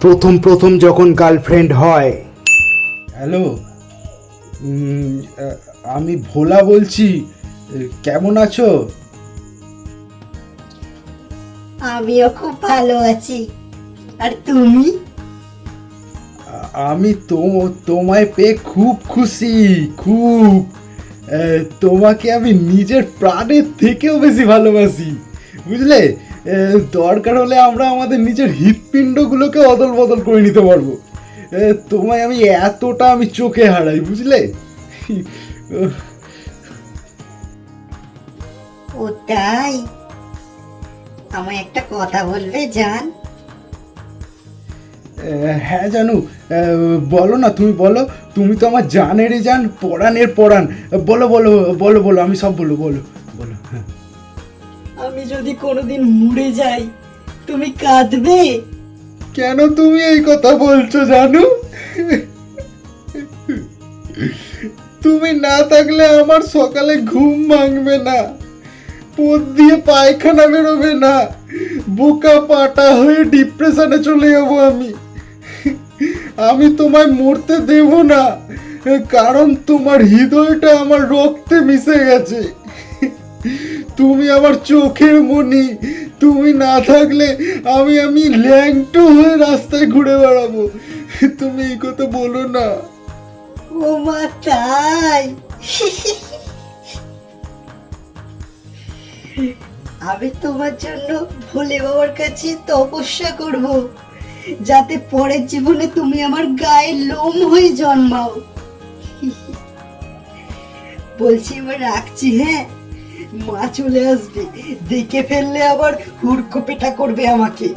প্রথম প্রথম যখন গার্লফ্রেন্ড হয়। হ্যালো আমি ভোলা বলছি। কেমন আছো? আমিও খুব ভালো আছি। আর তুমি? আমি তো তোমায় পেয়ে খুব খুশি খুব। তোমাকে আমি নিজের প্রাণের থেকেও বেশি ভালোবাসি। বুঝলে? দরকার হলে আমরা আমাদের নিজের হৃৎপিণ্ডগুলোকে অদল বদল করে নিতে পারব। তোমায় আমি এতটা আমি চোখে হারাই বুঝলে? ও তাই? আমায় একটা কথা বলবে জান? হ্যাঁ জানু। বলো না তুমি বলো। তুমি তো আমার জানেরই জান পড়ানের পড়ান। বলো বলো বলো বলো আমি সব বলো বলো। আমি যদি কোনোদিন মুড়ে যাই, তুমি কাঁদবে? কেন তুমি এই কথা বলছো জানু? তুমি না থাকলে আমার সকালে ঘুম ভাঙবে না। পোত দিয়ে পায়খানা বেরোবে না। বোকা পাটা হয়ে ডিপ্রেশনে চলে যাব আমি। আমি তোমায় মরতে দেব না, কারণ তোমার হৃদয়টা আমার রক্তে মিশে গেছে। তুমি আমার চোখের মনি। তুমি না থাকলে আমি আমি ল্যাংটো হয়ে রাস্তায় ঘুরে বেড়াবো। তুমি এই কথা বলো না। ও মা, তাই? আমি তোমার জন্য ভোলে বাবার কাছে তপস্যা করব, যাতে পরের জীবনে তুমি আমার গায়ে লোম হয়ে জন্মাও। বলছি এবার রাখছি হ্যাঁ? মা চলে আসবে। দেখে ফেললে আবার হুড়কো পেটা করবে আমাকে।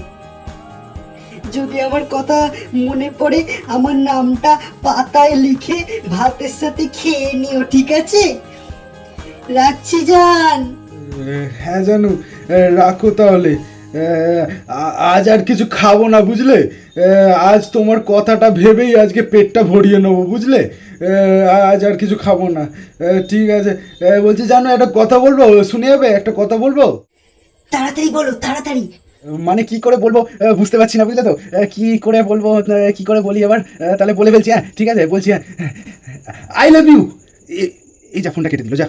যদি আমার কথা মনে পড়ে, আমার নামটা পাতায় লিখে ভাতের সাথে খেয়ে নিও, ঠিক আছে? রাখছি যান হ্যাঁ জানু রাখো তাহলে। আজ আর কিছু খাব না বুঝলে? আজ তোমার কথাটা ভেবেই আজকে পেটটা ভরিয়ে নেব বুঝলে? আজ আর কিছু খাব না। ঠিক আছে। বলছি জানো একটা কথা বলব? শুনে যাবে? একটা কথা বলব? তাড়াতাড়ি বলো তাড়াতাড়ি। মানে কি করে বলব? বুঝতে পারছি না বুঝলে তো? কি করে বলব? কি করে বলি এবার? আহ, তাহলে বলে ফেলছি হ্যাঁ ঠিক আছে বলছি হ্যাঁ। I love you. এই যা ফোনটা কেটে দিল যা।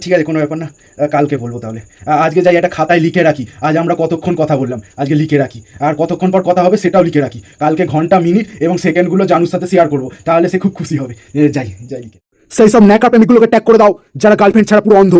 ঠিক আছে, কোনো ব্যাপার না। কালকে বলব তাহলে। আজকে যাই একটা খাতায় লিখে রাখি। আজ আমরা কতক্ষণ কথা বললাম? আজকে লিখে রাখি। আর কতক্ষণ পর কথা হবে সেটাও লিখে রাখি। কালকে ঘণ্টা, মিনিট এবং সেকেন্ডগুলো জানুর সাথে শেয়ার করব। তাহলে সে খুব খুশি হবে। যাই যাই লিখে। সেই সব ন্যাকা প্রেমিকগুলোকে ট্যাগ করে দাও। যারা গার্লফ্রেন্ড ছাড়া পুরো অন্ধ।